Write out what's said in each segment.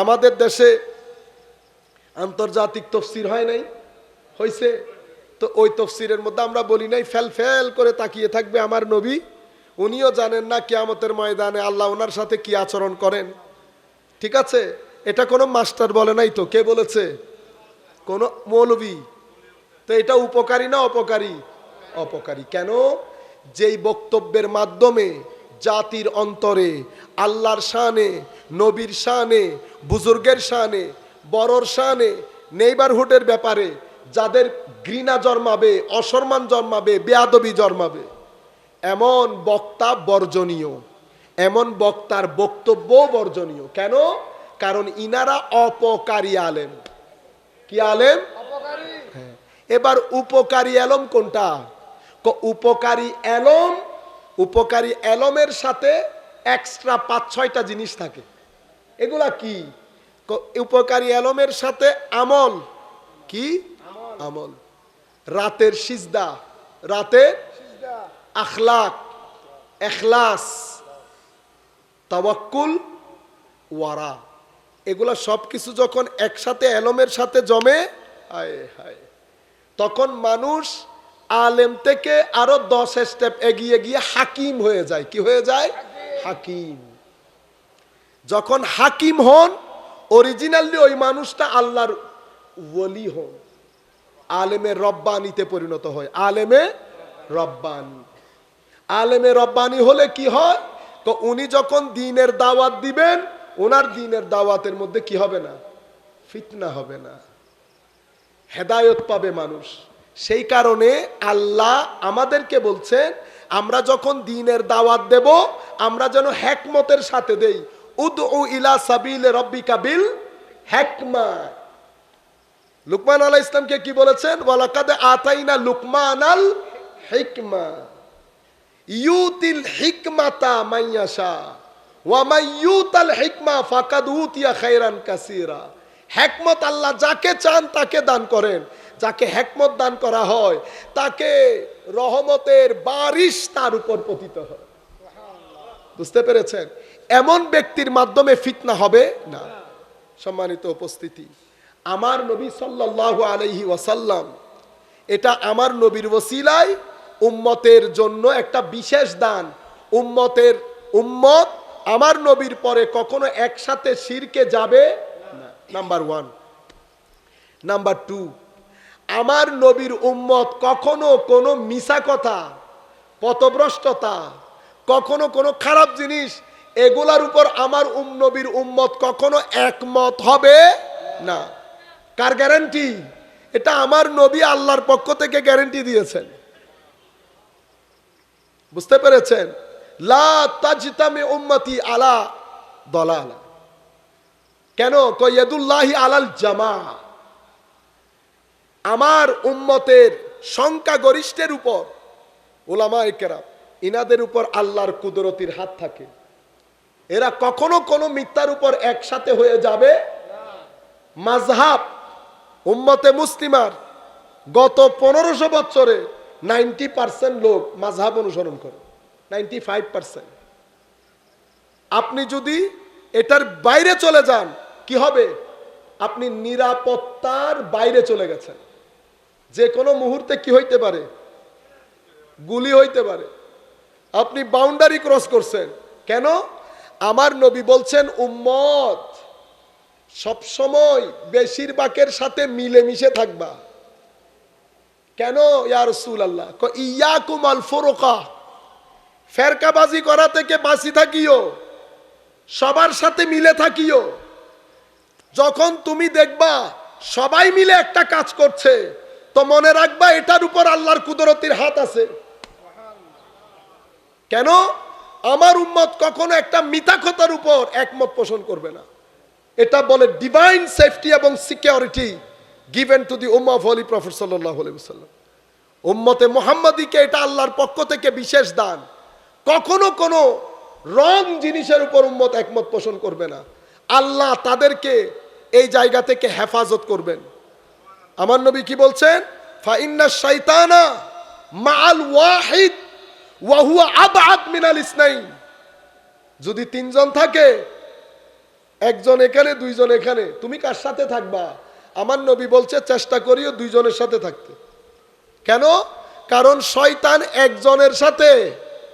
আমাদের দেশে আন্তর্জাতিক তফসির হয় নাই হয়েছে তো ওই তফসিরের মধ্যে আমরা বলি নাই, ফেল ফেল করে তাকিয়ে থাকবে আমার নবী, উনিও জানেন না কিয়ামতের ময়দানে আল্লাহ ওনার সাথে কি আচরণ করেন। ঠিক আছে? এটা কোনো মাস্টার বলে নাই তো, কে বলেছে? কোন মৌলবী। তো এটা উপকারী না অপকারী? অপকারী। কেন? যেই বক্তব্যের মাধ্যমে জাতির অন্তরে আল্লাহর শানে নবীর শানে বুজুর্গের শানে বড়র শানে নেইবারহুডের ব্যাপারে যাদের ঘৃণা জন্মাবে অসম্মান জন্মাবে বেয়াদবি জন্মাবে এমন বক্তা বর্জনীয় এমন বক্তার বক্তব্য বর্জনীয়। কেন? কারণ ইনারা অপকারী আলেম। কি আলেম? হ্যাঁ। এবার উপকারী আলম কোনটা? ক- উপকারী এলম উপকারী অ্যালমের সাথে এক্সট্রা পাঁচ, ছয়টা জিনিস থাকে। এগুলা কি? উপকারী অ্যালমের সাথে আমল। কি? আমল। রাতের সিজদা। রাতে আখলাক, এখলাস, তাওয়াক্কুল, ওয়ারা। এগুলা সব কিছু যখন একসাথে অ্যালমের সাথে জমে, হায় হায়। তখন মানুষ আলেম থেকে আরও দশ স্টেপ এগিয়ে গিয়ে হাকিম হয়ে যায়। কি হয়ে যায়? হাকিম। যখন হাকিম হন অরিজিনালি ওই মানুষটা আল্লাহর ওলি হন। আলেমে রব্বানিতে পরিণত হয়। আলেমে রব্বানি। আলেমে রব্বানি হলে কি হয়? তো উনি যখন দিনের দাওয়াত দিবেন ওনার দিনের দাওয়াতের মধ্যে কি হবে না? ফিতনা হবে না। হেদায়ত পাবে মানুষ। সেই কারণে আল্লাহ আমাদেরকে বলছেন, আমরা যখন দিনের দাওয়াত দেব, আমরা যেন হ্যাকমতের সাথে দেই। উদ ও ইলা সাবিল রব্বিকা কাবিল হ্যাকমা লুকমান আলাহ ইসলামকে কি বলেছেন? ওয়ালাকাদে আতাইনা লুকমান আল হিকমা। ইউতিল হিকমাতা মাইয়াশা ওয়া মাইয়ুতাল হিকমা ফাকাদ উতিয়া খায়রান কাসীরা। হেকমত আল্লাহ যাকে চান তাকে দান করেন। যাকে হেকমত দান করা হয়, তাকে রহমতের বারিশ তার উপর পতিত হয়। বুঝতে পেরেছেন? এমন ব্যক্তির মাধ্যমে ফিতনা হবে? না। সম্মানিত উপস্থিতি, আমার নবী সাল্লাল্লাহু আলাইহি ওয়াসাল্লাম, এটা আমার নবীর ওসিলায় উম্মতের জন্য একটা বিশেষ দান। উম্মতের উম্মত আমার নবীর পরে কখনো একসাথে শিরকে যাবে নাম্বার ওয়ান নাম্বার টু আমার নবীর উম্মত কখনো কোনো মিশা কথা পথভ্রষ্টতা, কখনো কোনো খারাপ জিনিস, এগুলার উপর আমার উম নবীর উম্মত কখনো একমত হবে না। কার গ্যারান্টি এটা আমার নবী আল্লাহর পক্ষ থেকে গ্যারান্টি দিয়েছেন। বুঝতে পেরেছেন? লা তাজতামে উম্মতি আলা দলালা। কেন? কয়েদুল্লাহি আলাল জামা। আমার উম্মতের সংখ্যা গরিষ্ঠের উপর ওলামা একেরা ইনাদের উপর আল্লাহর কুদরতির হাত থাকে। এরা কখনো কোনো মিথ্যার উপর একসাথে হয়ে যাবে? মাঝহাব উম্মতে মুসলিমার গত পনেরোশো বছরে নাইনটি পার্সেন্ট লোক মাঝহাব অনুসরণ করে, নাইনটি ফাইভ পার্সেন্ট। আপনি যদি এটার বাইরে চলে যান কি হবে? আপনি নিরাপত্তার বাইরে চলে গেছেন। যে কোনো মুহূর্তে কি হইতে পারে? গুলি হইতে পারে। আপনি বাউন্ডারি ক্রস করছেন। কেন? আমার নবী বলছেন, উম্মত, সবসময় বেশিরভাগের সাথে মিলেমিশে থাকবা। কেন? ইয়া রসুল আল্লাহ ইয়াকুম আল ফোরকা, ফেরকাবাজি করা থেকে বাঁচি থাকিও, সবার সাথে মিলে থাকিও। যখন তুমি দেখবা সবাই মিলে একটা কাজ করছে, তো মনে রাখবা এটার উপর আল্লাহর কুদরতির হাত আছে। কেন? আমার উম্মত কখনো একটা মিথাকতার উপর একমত পোষণ করবে না। এটা বলে ডিভাইন সেফটি এবং সিকিউরিটি গিভেন টু দি উম্মা অফ হলি প্রফেট সাল্লাহ উম্মতে মোহাম্মদীকে এটা আল্লাহর পক্ষ থেকে বিশেষ দান। কখনো কোনো রং জিনিসের উপর উম্মত একমত পোষণ করবে না। আল্লাহ তাদেরকে এই জায়গা থেকে হেফাজত করবেন। আমার নবী কি বলছেন? ফাইন্না শাইতানা মাল ওয়াহিদ ওয়াহুয়া আবআদ মিনাল ইসনাইন। যদি তিনজন থাকে, একজন এখানে, দুইজন এখানে, তুমি কার সাথে থাকবা? আমার নবী বলছে, চেষ্টা করিও দুইজনের সাথে থাকতে। কেন? কারণ শয়তান একজনের সাথে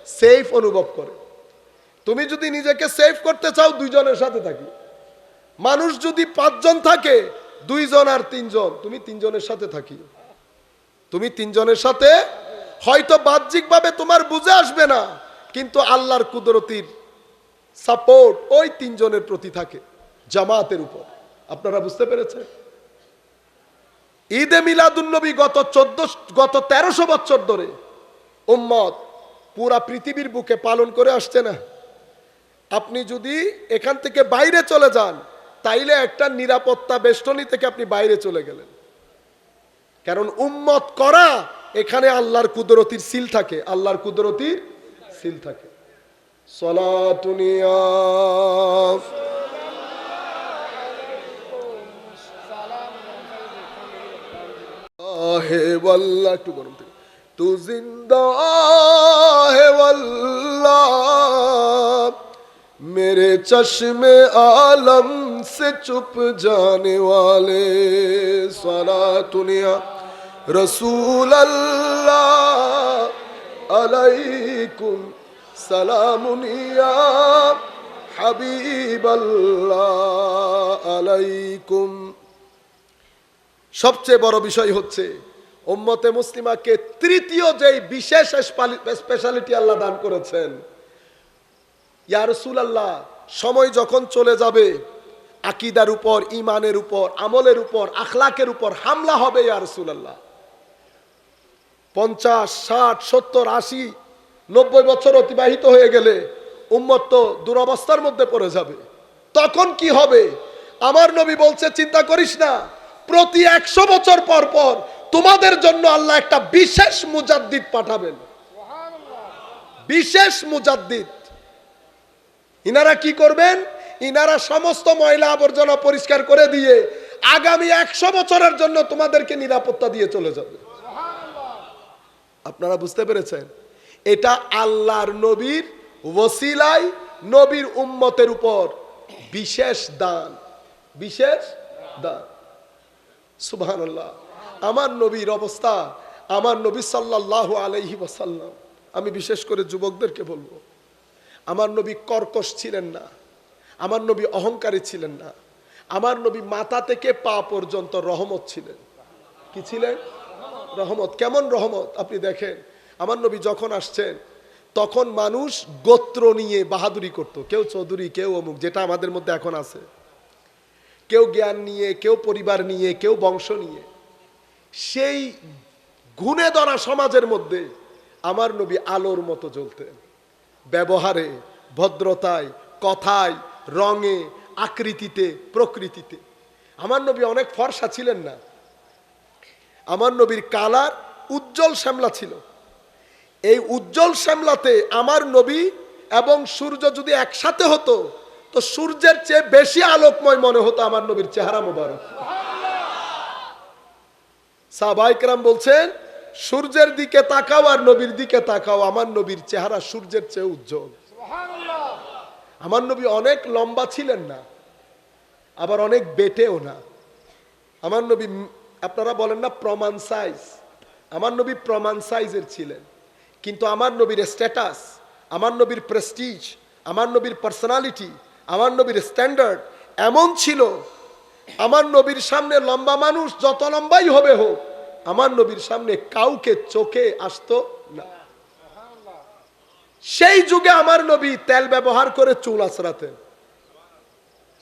সেফ অনুভব করে। তুমি যদি নিজেকে সেফ করতে চাও, দুইজনের সাথে থাকি। মানুষ যদি পাঁচজন থাকে, দুইজন আর তিনজন, তুমি তিনজনের সাথে থাকি। তুমি তিনজনের সাথে, হয়তো বাহ্যিকভাবে তোমার বুঝে আসবে না, কিন্তু আল্লাহর কুদরতির সাপোর্ট ওই তিনজনের প্রতি থাকে, জামাতের উপর। আপনারা বুঝতে পেরেছেন? ঈদে মিলাদুন্নবী গত চোদ্দ, গত তেরোশো বছর ধরে উম্মত পুরা পৃথিবীর বুকে পালন করে আসছে না। আপনি যদি এখান থেকে বাইরে চলে যান তাইলে একটা নিরাপত্তা বেষ্টনী থেকে আপনি বাইরে চলে গেলেন। কারণ উম্মত করা, এখানে আল্লাহর কুদরতির সিল থাকে। আল্লাহর কুদরতির সিল থাকে। একটু গরম থেকে। তু জিন্দা মেরে চশমে আলম से चुप जाने वाले सला दुनिया रसूल अल्लाह अलैकुम सलामुनिया हबीब अल्लाह अलैकुम সবচেয়ে বড় বিষয় হচ্ছে উম্মতে মুসলিমাকে তৃতীয় যেই বিশেষ স্পেশালিটি আল্লাহ দান করেছেন ইয়া রাসূলুল্লাহ সময় যখন চলে যাবে আকিদার উপর ইমানের উপর, আমলের উপর, আখলাকের উপর হামলা হবে রাসূলুল্লাহ। পঞ্চাশ, ষাট, সত্তর, আশি, নব্বই বছর অতিবাহিত হয়ে গেলে উম্মত দুরবস্থার মধ্যে পড়ে যাবে। তখন কি হবে? আমার নবী বলছে, চিন্তা করিস না, প্রতি একশো বছর পর পর তোমাদের জন্য আল্লাহ একটা বিশেষ মুজাদ্দিদ পাঠাবেন। বিশেষ মুজাদ্দিদ। ইনারা কি করবেন? ইনারা সমস্ত ময়লা আবর্জনা পরিষ্কার করে দিয়ে আগামী একশো বছরের জন্য তোমাদেরকে নিরাপত্তা দিয়ে চলে যাবে। আপনারা বুঝতে পেরেছেন? এটা আল্লাহর নবীর ওসিলাই নবীর উম্মতের উপর বিশেষ দান বিশেষ দান। সুবহানাল্লাহ। আমার নবীর অবস্থা, আমার নবী সাল্লাল্লাহু আলাইহি ওয়াসাল্লাম, আমি বিশেষ করে যুবকদেরকে বলব, আমার নবী কর্কশ ছিলেন না। আমার নবী অহংকারী ছিলেন না। আমার নবী মাথা থেকে পা পর্যন্ত রহমত ছিলেন। কি ছিলেন? রহমত। কেমন রহমত? আপনি দেখেন, আমার নবী যখন আসছেন, তখন মানুষ গোত্র নিয়ে বাহাদুরি করত। কেউ চৌধুরী, কেউ অমুক, যেটা আমাদের মধ্যে এখন আছে। কেউ জ্ঞান নিয়ে, কেউ পরিবার নিয়ে, কেউ বংশ নিয়ে। সেই গুণে ধরা সমাজের মধ্যে আমার নবী আলোর মতো জ্বলতেন। ব্যবহারে, ভদ্রতায়, কথায় রঙে, আকৃতিতে, প্রকৃতিতে। আমার নবী অনেক ফর্সা ছিলেন না। আমার নবীর কালার উজ্জ্বল শ্যামলা ছিল। এই উজ্জ্বল শ্যামলাতে আমার নবী এবং সূর্য যদি একসাথে হতো, তো সূর্যের চেয়ে বেশি আলোকময় মনে হতো আমার নবীর চেহারা মোবারক। সাহবাইকরাম বলছেন, সূর্যের দিকে তাকাও আর নবীর দিকে তাকাও, আমার নবীর চেহারা সূর্যের চেয়ে উজ্জ্বল। আমার নবী অনেক লম্বা ছিলেন না, আবার অনেক বেটেও না। আমার নবী আপনারা বলেন না প্রমাণ সাইজ আমার নবী প্রমাণ সাইজের ছিলেন, কিন্তু আমার নবীর স্ট্যাটাস আমার নবীর প্রেস্টিজ আমার নবীর পার্সোনালিটি আমার নবীর স্ট্যান্ডার্ড এমন ছিল, আমার নবীর সামনে লম্বা মানুষ যত লম্বাই হবে হোক, আমার নবীর সামনে কাউকে চোখে আসতো না। সেই যুগে আমার নবী তেল ব্যবহার করে চুল আছড়াতেন।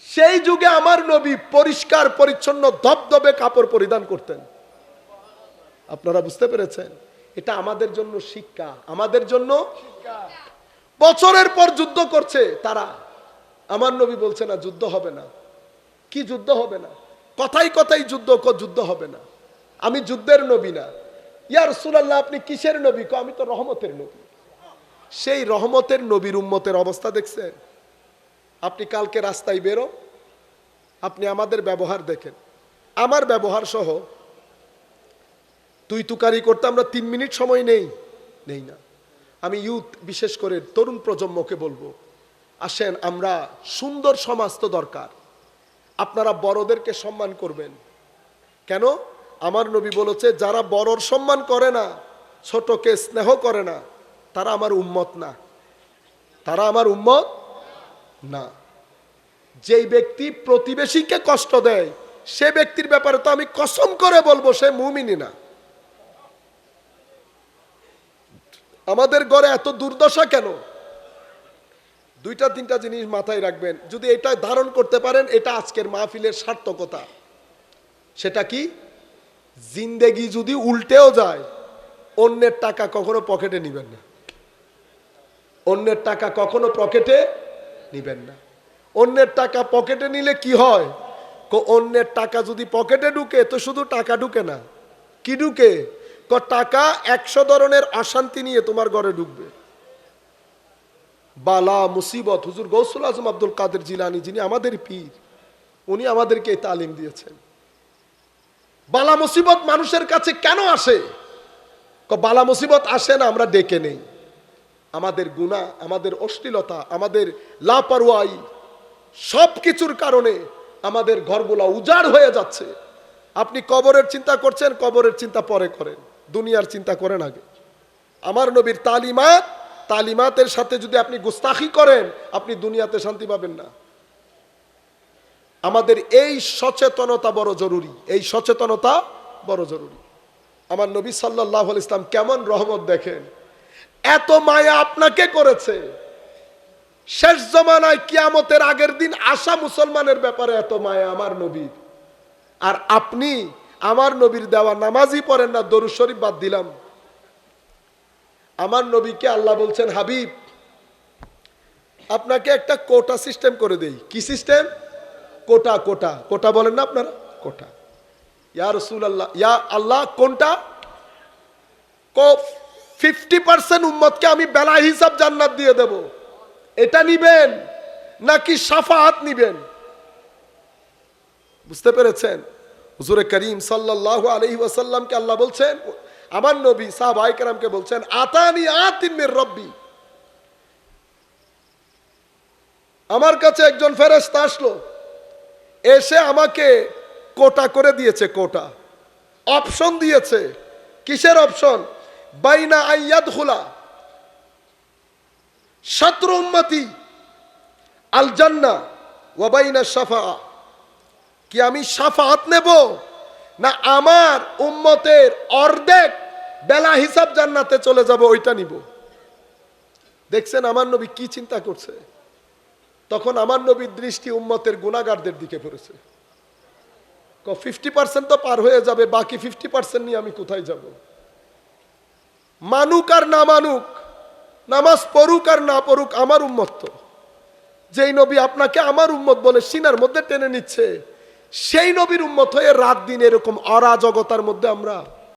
সেই যুগে আমার নবী পরিষ্কার, পরিচ্ছন্ন, ধবধবে কাপড় পরিধান করতেন। আপনারা বুঝতে পেরেছেন? এটা আমাদের জন্য শিক্ষা, আমাদের জন্য বছরের পর যুদ্ধ করছে। তারা, আমার নবী বলছে না, যুদ্ধ হবে না। কি যুদ্ধ হবে না? কথাই কথাই যুদ্ধ ক- যুদ্ধ হবে না। আমি যুদ্ধের নবী না। ইয়ার সুলাল্লাহ আপনি কিসের নবী? কো আমি তো রহমতের নবী। সেই রহমতের নবীর উম্মতের অবস্থা দেখছেন? আপনি কালকে রাস্তায় বেরো, আপনি আমাদের ব্যবহার দেখেন। আমার ব্যবহার সহ তুই তুকারি করতে আমরা তিন মিনিট সময় নেই। নেই না। আমি ইউথ, বিশেষ করে তরুণ প্রজন্মকে বলব, আসেন আমরা সুন্দর সমাজ তো দরকার। আপনারা বড়দেরকে সম্মান করবেন। কেন? আমার নবী বলেছে, যারা বড়র সম্মান করে না, ছোটকে স্নেহ করে না তারা আমার উম্মত না। তারা আমার উম্মত না। যেই ব্যক্তি প্রতিবেশীকে কষ্ট দেয়, সে ব্যক্তির ব্যাপারে তো আমি কসম করে বলব, সে মুমিনি না। আমাদের ঘরে এত দুর্দশা কেন? দুইটা, তিনটা জিনিস মাথায় রাখবেন। যদি এটা ধারণ করতে পারেন, এটা আজকের মাহফিলের সার্থকতা। সেটা কি? জিন্দেগি যদি উল্টেও যায়, অন্যের টাকা কখনো পকেটে নিবেন না। অন্যের টাকা কখনো পকেটে নিবেন না। অন্যের টাকা পকেটে নিলে কি হয়? অন্যের টাকা যদি পকেটে ঢুকে, তো শুধু টাকা ঢুকে না। কি ঢুকে? ক, টাকা একশো ধরনের অশান্তি নিয়ে তোমার ঘরে ঢুকবে। বালা, মুসিবত, হুজুর গৌসুল আজম আব্দুল কাদের জিলানি, যিনি আমাদের পীর, উনি আমাদেরকে তালিম দিয়েছেন। বালা, মুসিবত মানুষের কাছে কেন আসে? বালা, মুসিবত আসে না, আমরা ডেকে নেই। আমাদের গুণা, আমাদের অশ্লীলতা, আমাদের লাপারওয়াই সব কিছুর কারণে আমাদের ঘরগুলা উজাড় হয়ে যাচ্ছে। আপনি কবরের চিন্তা করছেন, কবরের চিন্তা পরে করেন, দুনিয়ার চিন্তা করেন আগে। আমার নবীর তালিমাত, তালিমাতের সাথে যদি আপনি গুস্তাখি করেন, আপনি দুনিয়াতে শান্তি পাবেন না। আমাদের এই সচেতনতা বড় জরুরি, এই সচেতনতা বড় জরুরি। আমার নবী সাল্লাহ ইসলাম কেমন রহমত দেখেন। এত মায়া আপনাকে করেছে। শেষ জমানায় কিয়ামতের আগের দিন আসা মুসলমানের ব্যাপারে এত মায়া আমার নবীর। আর আপনি আমার নবীর দেওয়া নামাজই পড়েন না দরু শরীফ বাদ দিলাম। আমার নবীকে আল্লাহ বলছেন, হাবিব, আপনাকে একটা কোটা সিস্টেম করে দেই। কি সিস্টেম? কোটা কোটা। কোটা বলেন না আপনারা? কোটা। ইয়া রসুল আল্লাহ ইয়া আল্লাহ, কোনটা? ফিফটি পার্সেন্ট উম্মতকে আমি বেলা হিসাব জান্নাত দিয়ে দেব। এটা নিবেন নাকি সাফাহাত নিবেন? বুঝতে পেরেছেন? হুজুরে করিম সাল্লাল্লাহু আলাইহি ওয়াসাল্লামকে আল্লাহ বলছেন, আমার নবী সাহাবাই কেরামকে বলছেন, আতানি আতিন মির রব্বি। আমার কাছে একজন ফেরেশতা আসলো, এসে আমাকে কোটা করে দিয়েছে, কোটা। অপশন দিয়েছে। কিসের অপশন? বাইনা আইয়াদ খুলা সত্র উম্মতি আল জান্না ওয়াবাইনা সাফা কি আমি সাফাত নেব? না আমার উম্মতের অর্ধেক বেলা হিসাব জান্নাতে চলে যাব ওইটা নিব। দেখছেন, আমার নবী কি চিন্তা করছে? তখন আমার নবীর দৃষ্টি উম্মতের গুণাগারদের দিকে পড়েছে। ফিফটি পার্সেন্ট তো পার হয়ে যাবে, বাকি ফিফটি পার্সেন্ট নিয়ে আমি কোথায় যাব? মানুক আর না মানুক, নামাজ পড়ুক আর না পড়ুক আমার উম্মত তো। যেই নবী আপনাকে আমার উম্মত বলে সিনার মধ্যে টেনে নিচ্ছে, সেই নবীর উম্মত হয়ে রাত দিন এরকম অরাজকতার মধ্যে আমরা